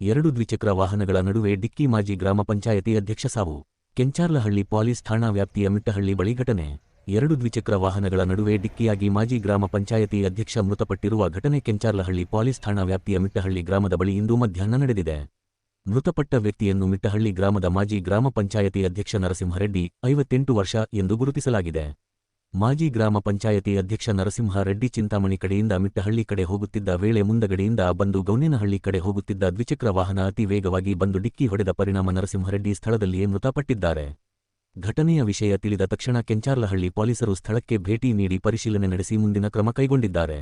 ಎರಡು ದ್ವಿಚಕ್ರ ವಾಹನಗಳ ನಡುವೆ ಡಿಕ್ಕಿ ಮಾಜಿ ಗ್ರಾಮ ಪಂಚಾಯತಿ ಅಧ್ಯಕ್ಷ ಸಾವು. ಕೆಂಚಾರ್ಲಹಳ್ಳಿ ಪೊಲೀಸ್ ಠಾಣಾ ವ್ಯಾಪ್ತಿಯ ಮಿಟ್ಟಹಳ್ಳಿ ಬಳಿ ಘಟನೆ. ಎರಡು ದ್ವಿಚಕ್ರ ವಾಹನಗಳ ನಡುವೆ ಡಿಕ್ಕಿಯಾಗಿ ಮಾಜಿ ಗ್ರಾಮ ಪಂಚಾಯತಿ ಅಧ್ಯಕ್ಷ ಮೃತಪಟ್ಟಿರುವ ಘಟನೆ ಕೆಂಚಾರ್ಲಹಳ್ಳಿ ಪೊಲೀಸ್ ಠಾಣಾ ವ್ಯಾಪ್ತಿಯ ಮಿಟ್ಟಹಳ್ಳಿ ಗ್ರಾಮದ ಬಳಿ ಇಂದು ಮಧ್ಯಾಹ್ನ ನಡೆದಿದೆ. ಮೃತಪಟ್ಟ ವ್ಯಕ್ತಿಯನ್ನು ಮಿಟ್ಟಹಳ್ಳಿ ಗ್ರಾಮದ ಮಾಜಿ ಗ್ರಾಮ ಪಂಚಾಯತಿ ಅಧ್ಯಕ್ಷ ನರಸಿಂಹರೆಡ್ಡಿ, ಐವತ್ತೆಂಟು ವರ್ಷ ಎಂದು ಗುರುತಿಸಲಾಗಿದೆ. ಮಾಜಿ ಗ್ರಾಮ ಪಂಚಾಯತಿ ಅಧ್ಯಕ್ಷ ನರಸಿಂಹರೆಡ್ಡಿ ಚಿಂತಾಮಣಿ ಕಡೆಯಿಂದ ಮಿಟ್ಟಹಳ್ಳಿ ಕಡೆ ಹೋಗುತ್ತಿದ್ದ ವೇಳೆ ಮುಂದಗಡೆಯಿಂದ ಬಂದು ಗೌನೇನಹಳ್ಳಿ ಕಡೆ ಹೋಗುತ್ತಿದ್ದ ದ್ವಿಚಕ್ರ ವಾಹನ ಅತಿ ವೇಗವಾಗಿ ಬಂದು ಡಿಕ್ಕಿ ಹೊಡೆದ ಪರಿಣಾಮ ನರಸಿಂಹರೆಡ್ಡಿ ಸ್ಥಳದಲ್ಲಿಯೇ ಮೃತಪಟ್ಟಿದ್ದಾರೆ. ಘಟನೆಯ ವಿಷಯ ತಿಳಿದ ತಕ್ಷಣ ಕೆಂಚಾರ್ಲಹಳ್ಳಿ ಪೊಲೀಸರು ಸ್ಥಳಕ್ಕೆ ಭೇಟಿ ನೀಡಿ ಪರಿಶೀಲನೆ ನಡೆಸಿ ಮುಂದಿನ ಕ್ರಮ ಕೈಗೊಂಡಿದ್ದಾರೆ.